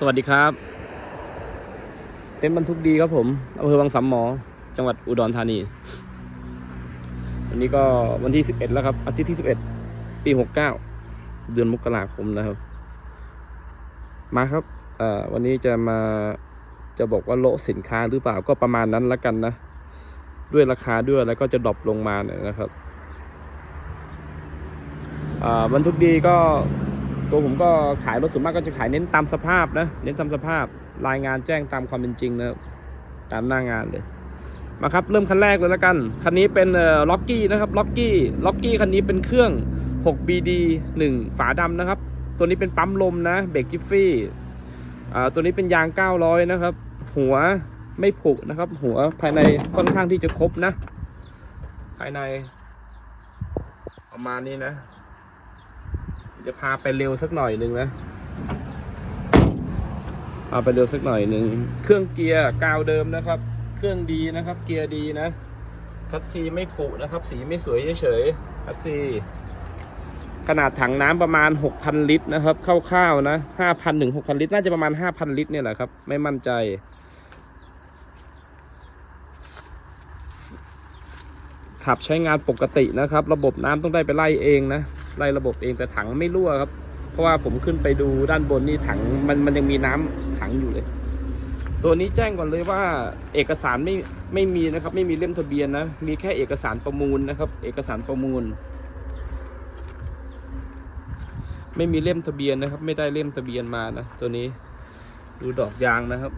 สวัสดีครับ เต็นท์บรรทุกดีครับผมอำเภอบางสามหมอ จังหวัดอุดรธานี วันนี้ก็วันที่ 11 แล้วครับ อาทิตย์ที่ 11 ปี 69 เดือนมกราคมนะครับ มาครับวันนี้จะมาจะบอกว่าโละสินค้าหรือเปล่าก็ประมาณนั้นล้วกันนะ ด้วยราคาด้วยแล้วก็จะดรอปลงมาเนี่ยนะครับบรรทุกดีก็ ตัวผมก็ขายรถส่วนมากก็จะขายเน้นตามสภาพนะ เน้นตามสภาพ รายงานแจ้งตามความเป็นจริงนะตามหน้างานเลย มาครับ เริ่มคันแรกเลยแล้วกัน คันนี้เป็นล็อกกี้นะครับ ล็อกกี้ ล็อกกี้คันนี้เป็นเครื่อง 6BD 1 ฝาดำนะครับ ตัวนี้เป็นปั๊มลมนะ เบรกจิฟฟี่อ่าตัวนี้เป็นยาง 900 นะครับ หัวไม่ผุนะครับ หัวภายในค่อนข้างที่จะครบนะ ภายใน ประมาณนี้นะ จะพาไปเร็วสักหน่อยหนึ่งนะพาไปเร็วสักหน่อยหนึ่งเครื่องเกียร์กาวเดิมนะครับ เครื่องดีนะครับ เกียร์ดีนะคัสซีไม่ผุนะครับ สีไม่สวยเฉยๆคัสซีขนาดถังน้ำประมาณ 6,000 ลิตรนะครับคร่าวๆนะ5,000ถึง6,000 ลิตร น่าจะประมาณ 5,000 ลิตรเนี่ยแหละครับ ไม่มั่นใจ ขับใช้งานปกตินะครับ ระบบน้ำต้องได้ไปไล่เองนะ ไล่ระบบเองแต่ถังไม่รั่วครับ เพราะว่าผมขึ้นไปดูด้านบนนี่ถังมันมันยังมีน้ำถังอยู่เลย ตัวนี้แจ้งก่อนเลยว่าเอกสารไม่ไม่มีนะครับ ไม่มีเล่มทะเบียนนะ มีแค่เอกสารประมูลนะครับ เอกสารประมูล ไม่มีเล่มทะเบียนนะครับ ไม่ได้เล่มทะเบียนมานะตัวนี้ดูดอกยางนะครับ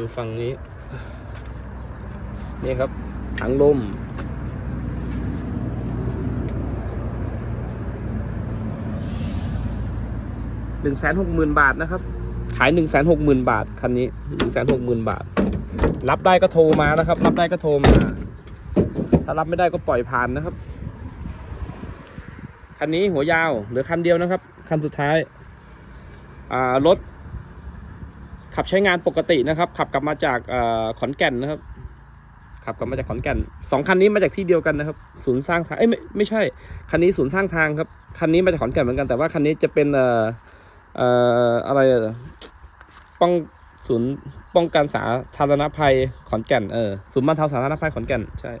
ดูฝั่งนี้ นี่ครับถังลม หนึ่งแสนหกหมื่นบาทนะครับ ขายหนึ่งแสนหกหมื่นบาทคันนี้หนึ่งแสนหกหมื่นบาท รับได้ก็โทรมานะครับ รับได้ก็โทรมา ถ้ารับไม่ได้ก็ปล่อยผ่านนะครับ คันนี้หัวยาวเหลือคันเดียวนะครับ คันสุดท้าย อ่ารถ ขับใช้งานปกตินะครับ ขับกลับมาจากอขอนแก่นนะครับขับกลับมาจากขอนแก่นสองคันนี้มาจากที่เดียวกันนะครับ ศูนย์สร้างทางเอ้ยไม่ไม่ใช่ คันนี้ศูนย์สร้างทางครับ คันนี้มาจากขอนแก่นเหมือนกันแต่ว่าคันนี้จะเป็นเอ่อ อะไรป้องศูนย์ป้องกันสาธารณภัยขอนแก่นเออศูนย์บรรเทาสาธารณภัยขอนแก่นใช่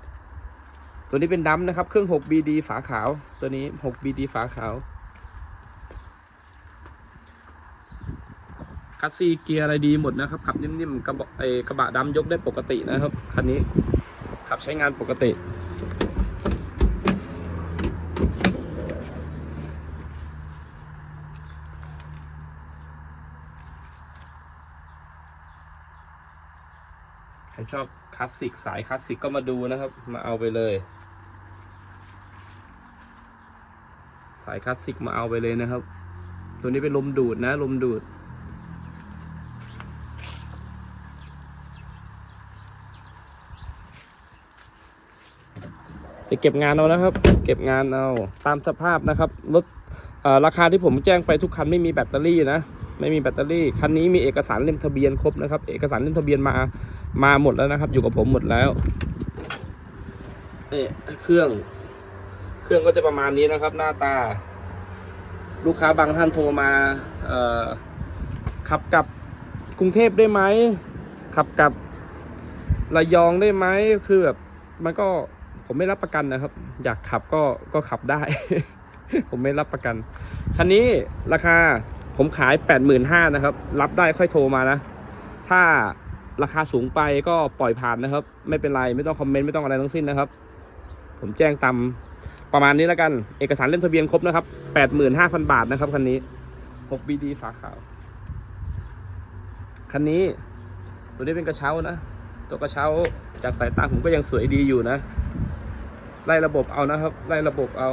ตัวนี้เป็นดัมนะครับ เครื่อง 6BD ฝาขาว ตัวนี้ 6BD ฝาขาว คัสซีเกียร์อะไรดีหมดนะครับ ขับนิ่มๆกระบะไอกระบะดำยกได้ปกตินะครับ คันนี้ขับใช้งานปกติ ชอบคลาสสิกสายคลาสสิกก็มาดูนะครับ มาเอาไปเลย สายคลาสสิกมาเอาไปเลยนะครับ ตัวนี้เป็นลมดูดนะลมดูด ไปเก็บงานเอานะครับ เก็บงานเอาตามสภาพนะครับรถราคาที่ผมแจ้งไปทุกคันไม่มีแบตเตอรี่นะ ไม่มีแบตเตอรี่ คันนี้มีเอกสารเล่มทะเบียนครบนะครับ เอกสารเล่มทะเบียนมา มาหมดแล้วนะครับ อยู่กับผมหมดแล้วนี่เครื่อง เครื่องก็จะประมาณนี้นะครับ หน้าตา ลูกค้าบางท่านโทรมา เอ่อ ขับกลับกรุงเทพได้ไหม ขับกลับระยองได้ไหม คือแบบมันก็ผมไม่รับประกันนะครับ อยากขับก็ก็ขับได้ ผมไม่รับประกัน คันนี้ราคา ผมขายแปดหมื่นห้านะครับ รับได้ค่อยโทรมานะ ถ้าราคาสูงไปก็ปล่อยผ่านนะครับ ไม่เป็นไรไม่ต้องคอมเมนต์ไม่ต้องอะไรทั้งสิ้นนะครับ ผมแจ้งตามประมาณนี้แล้วกัน เอกสารเล่มทะเบียนครบนะครับแปดหมื่นห้าพันบาทนะครับคันนี้ 6BD ฝาขาวคันนี้ตัวนี้เป็นกระเช้านะตัวกระเช้าจากสายตาผมก็ยังสวยดีอยู่นะ ไล่ระบบเอานะครับ ไล่ระบบเอา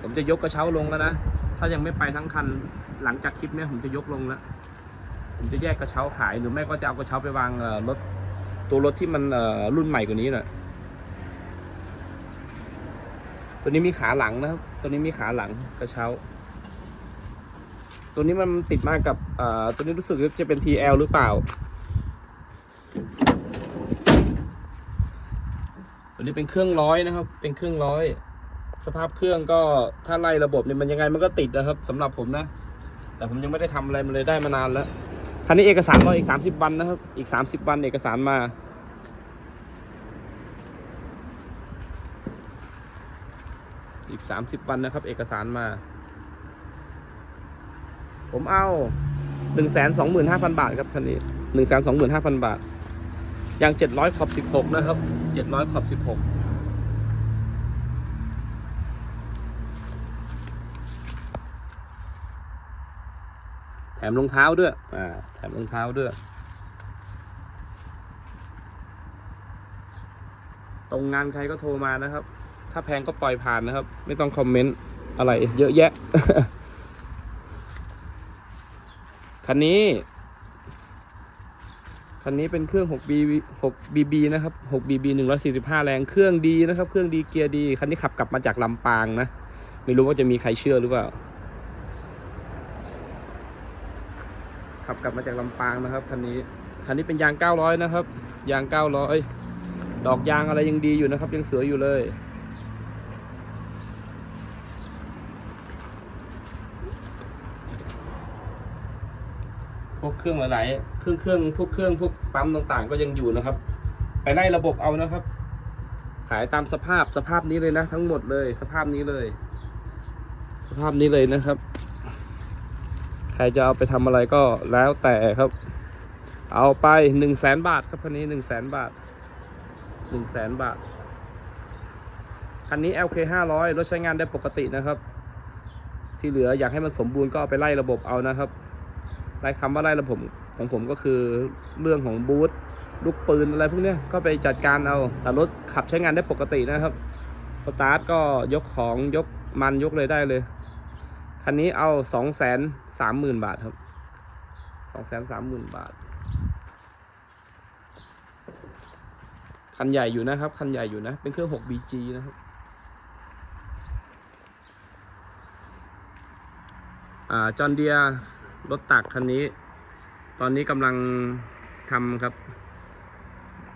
ผมจะยกกระเช้าลงแล้วนะ ถ้ายังไม่ไปทั้งคันหลังจากคลิปนี้ผมจะยกลงแล้ว ผมจะแยกกระเช้าขายหรือไม่ก็จะเอากระเช้าไปวางรถตัวรถที่มันรุ่นใหม่กว่านี้น่ะตัวนี้มีขาหลังนะครับ ตัวนี้มีขาหลังกระเช้า ตัวนี้มันติดมากกับตัวนี้รู้สึกว่าจะเป็น TL หรือเปล่า ตัวนี้เป็นเครื่องร้อยนะครับ เป็นเครื่องร้อย สภาพเครื่องก็ถ้าไล่ระบบเนี่ยมันยังไงมันก็ติดนะครับสำหรับผมนะ แต่ผมยังไม่ได้ทำอะไรมันเลยได้มานานแล้วคันนี้เอกสารรออีก30วันนะครับ อีก30วันเอกสารมาอีก 30 วันนะครับ เอกสารมา ผมเอา 125,000 บาทครับคันนี้ 125,000 บาทยาง 700 ขอบ 16 นะครับ 700 ขอบ 16 แถมรองเท้าด้วย อ่า แถมรองเท้าด้วย ตรงงานใครก็โทรมานะครับ ถ้าแพงก็ปล่อยผ่านนะครับ ไม่ต้องคอมเมนต์อะไร เยอะแยะ คันนี้ คันนี้เป็นเครื่อง 6B 6BB นะครับ 6BB 145 แรง เครื่องดีนะครับ เครื่องดีเกียร์ดี คันนี้ขับกลับมาจากลำปางนะ ไม่รู้ว่าจะมีใครเชื่อหรือเปล่า ขับกลับมาจากลำปางนะครับคันนี้คันนี้เป็นยาง 900 นะครับ ยาง 900 ดอกยางอะไรยังดีอยู่นะครับ ยังสวยอยู่เลย พวกเครื่องหลายๆเครื่องเครื่องพวกเครื่องพวกปั๊มต่างๆ ก็ยังอยู่นะครับ ไปไล่ระบบเอานะครับ ขายตามสภาพสภาพนี้เลยนะ ทั้งหมดเลย สภาพนี้เลย สภาพนี้เลยนะครับ ครจะเอาไปทำอะไรก็แล้วแต่ครับ เอาไปหนึ่งแสนบาทครับคันนี้หนึ่งแสนบาทหนึ่งแสนบาท คันนี้ LK 500รถใช้งานได้ปกตินะครับ ที่เหลืออยากให้มันสมบูรณ์ก็เอาไปไล่ระบบเอานะครับไล่คำว่าไล่ระบบของผมก็คือเรื่องของบูทลูกปืนอะไรพวกนี้ก็ไปจัดการเอา แต่รถขับใช้งานได้ปกตินะครับ สตาร์ทก็ยกของยกมันยกเลยได้เลย คันนี้เอาสองแสนสามหมื่นบาทครับสองแสนสามหมื่นบาท คันใหญ่อยู่นะครับ คันใหญ่อยู่นะ เป็นเครื่อง 6BG นะครับ อ่า จอห์นเดียรถตักคันนี้ ตอนนี้กำลังทำครับ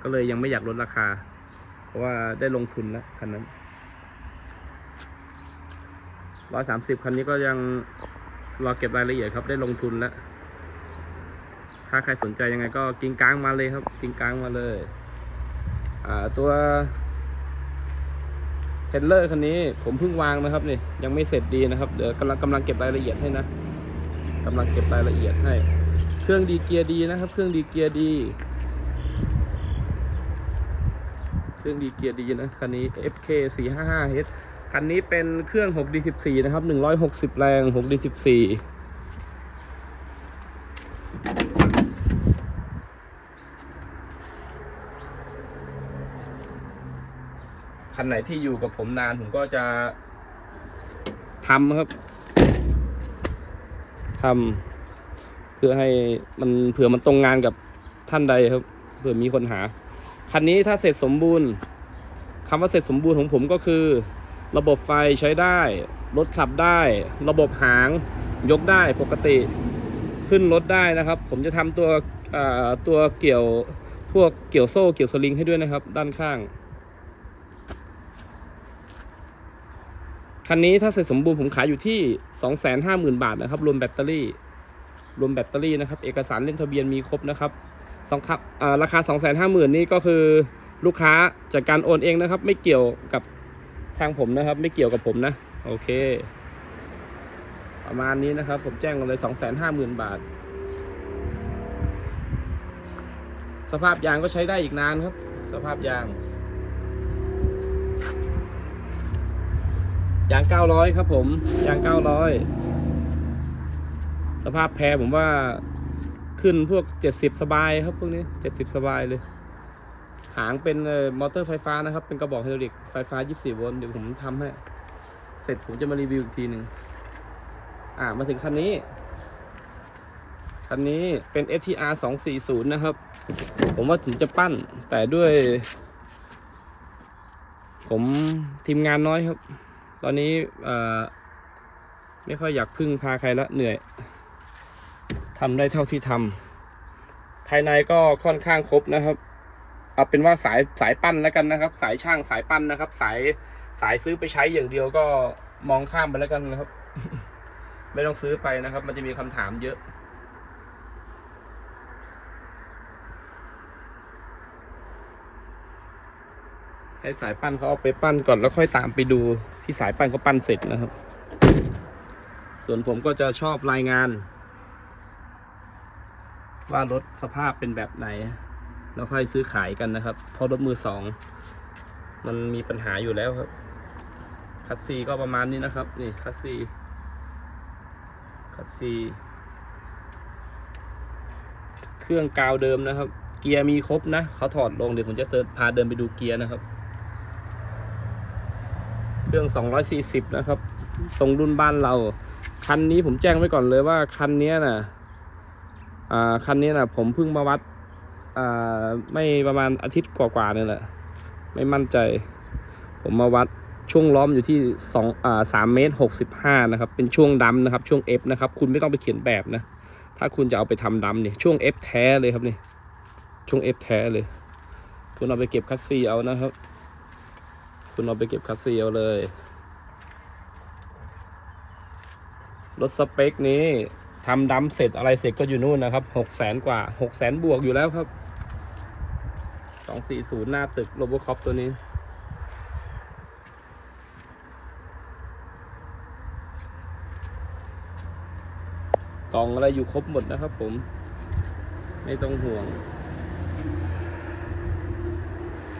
ก็เลยยังไม่อยากลดราคา เพราะว่าได้ลงทุนแล้วคันนั้น ร้อยสามสิบคันนี้ก็ยังรอเก็บรายละเอียดครับได้ลงทุนแล้ว ถ้าใครสนใจยังไงก็กิงกลางมาเลยครับ กิงกลางมาเลย อ่าตัวเทรลเลอร์คันนี้ผมเพิ่งวางนะครับนี่ยังไม่เสร็จดีนะครับเดี๋ยวกำลังกำลังเก็บรายละเอียดให้นะกำลังเก็บรายละเอียดให้ เครื่องดีเกียร์ดีนะครับ เครื่องดีเกียร์ดี เครื่องดีเกียร์ดีนะคันนี้ FK 455 H คันนี้เป็นเครื่อง 6D14 นะครับ 160 แรง 6D14 คันไหนที่อยู่กับผมนานผมก็จะทำครับทำเพื่อให้มันเผื่อมันตรงงานกับท่านใดครับ เผื่อมีคนหา คันนี้ถ้าเสร็จสมบูรณ์คำว่าเสร็จสมบูรณ์ของผมก็คือ ระบบไฟใช้ได้ รถขับได้ ระบบหางยกได้ปกติ ขึ้นรถได้นะครับ ผมจะทำตัวตัวเกี่ยวพวกเกี่ยวโซ่เกี่ยวสลิงให้ด้วยนะครับ ด้านข้าง คันนี้ถ้าเสร็จสมบูรณ์ผมขายอยู่ที่ 250,000 บาทนะครับ รวมแบตเตอรี่ รวมแบตเตอรี่นะครับ เอกสารเล่นทะเบียนมีครบนะครับสองครับอ่าราคา 250,000 นี่ก็คือลูกค้าจัดการโอนเองนะครับ ไม่เกี่ยวกับางผมนะครับ ไม่เกี่ยวกับผมนะ โอเค ประมาณนี้นะครับ ผมแจ้งเลย250,000บาท สภาพยางก็ใช้ได้อีกนานครับ สภาพยางยาง900ครับ ผมยาง900สภาพแพรผมว่าขึ้นพวก70สบายครับพวกนี้70สบายเลย หางเป็นมอเตอร์ไฟฟ้านะครับ เป็นกระบอกไฮดรอลิกไฟฟ้า 24 โวลต์ เดี๋ยวผมทำให้ เสร็จผมจะมารีวิวอีกทีหนึ่งอ่า มาถึงคันนี้ คันนี้เป็น FTR 240 นะครับ ผมว่าถึงจะปั้น แต่ด้วย ผมทีมงานน้อยครับ ตอนนี้ไม่ค่อยอยากพึ่งพาใครละเหนื่อยทำได้เท่าที่ทำภายในก็ค่อนข้างครบนะครับ เอาเป็นว่าสายสายปั้นแล้วกันนะครับ สายช่างสายปั้นนะครับ สายสายซื้อไปใช้อย่างเดียวก็มองข้ามไปแล้วกันนะครับ ไม่ต้องซื้อไปนะครับ มันจะมีคำถามเยอะ ให้สายปั้นเขาเอาไปปั้นก่อนแล้วค่อยตามไปดูที่สายปั้นเขาปั้นเสร็จนะครับ ส่วนผมก็จะชอบรายงาน ว่ารถสภาพเป็นแบบไหน แล้วค่อยซื้อขายกันนะครับเพราะรถมือสองมันมีปัญหาอยู่แล้วครับ คัสซีก็ประมาณนี้นะครับ นี่คัสซีคัสซีเครื่องกาวเดิมนะครับ เกียร์มีครบนะเขาถอดลงเดี๋ยวผมจะเพาเดินไปดูเกียร์นะครับ เครื่อง 240 นะครับ ตรงรุ่นบ้านเรา คันนี้ผมแจ้งไว้ก่อนเลยว่าคันนี้น่ะ อ่า คันนี้น่ะ ผมเพิ่งมาวัด อ่าไม่ประมาณอาทิตย์กว่าๆเนี่ยแหละ ไม่มั่นใจ ผมมาวัดช่วงล้อมอยู่ที่สองอ่าสามเมตรหกสิบห้านะครับ เป็นช่วงดำนะครับ ช่วง F นะครับ คุณไม่ต้องไปเขียนแบบนะ ถ้าคุณจะเอาไปทำดำเนี่ยช่วง F แท้เลยครับนี่ ช่วง F แท้เลย คุณเอาไปเก็บคัสซีเอานะครับ คุณเอาไปเก็บคัสซีเอาเลย รถสเปคนี้ทำดำเสร็จอะไรเสร็จก็อยู่นู่นนะครับหกแสนกว่าหกแสนบวกอยู่แล้วครับ สองสี่ศูนย์หน้าตึกโรบอคอปตัวนี้ กล่องอะไรอยู่ครบหมดนะครับผม ไม่ต้องห่วง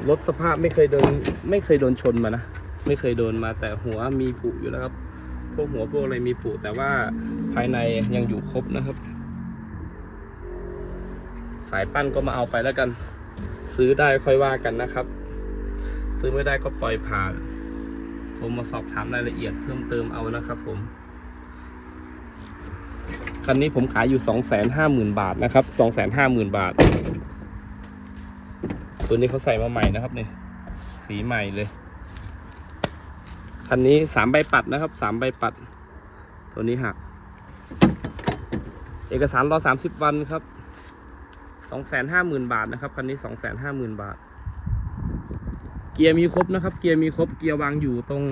รถสภาพไม่เคยโดน ไม่เคยโดนชนมานะ ไม่เคยโดนมาแต่หัวมีผุอยู่แล้วครับ พวกหัวพวกอะไรมีผุแต่ว่าภายในยังอยู่ครบนะครับ สายปั้นก็มาเอาไปแล้วกัน ซื้อได้ค่อยว่ากันนะครับ ซื้อไม่ได้ก็ปล่อยผ่านโทรมาสอบถามรายละเอียดเพิ่มเติมเอานะครับ ผมคันนี้ผมขายอยู่สองแสนห้าหมื่นบาทนะครับสองแสนห้าหมื่นบาท ตัวนี้เขาใส่มาใหม่นะครับเนี่ยสีใหม่เลยคันนี้สามใบปัดนะครับสามใบปัด ตัวนี้หัก เอกสารรอสามสิบวันครับ สองแสนห้าหมื่นบาทนะครับคันนี้สองแสนห้าหมื่นบาท เกียร์มีครบนะครับ เกียร์มีครบ เกียร์วางอยู่ตรง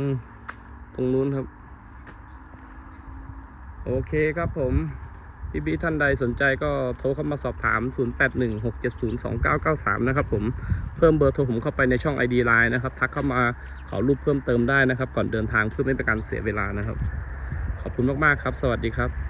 ตรงนู้นครับ โอเคครับผมพี่พี่ท่านใดสนใจก็โทรเข้ามาสอบถาม 0816702993 นะครับผม เพิ่มเบอร์โทรผมเข้าไปในช่อง ID Line นะครับ ทักเข้ามาขอรูปเพิ่มเติมได้นะครับ ก่อนเดินทางเพื่อไม่เป็นการเสียเวลานะครับ ขอบคุณมาก ๆ ครับ สวัสดีครับ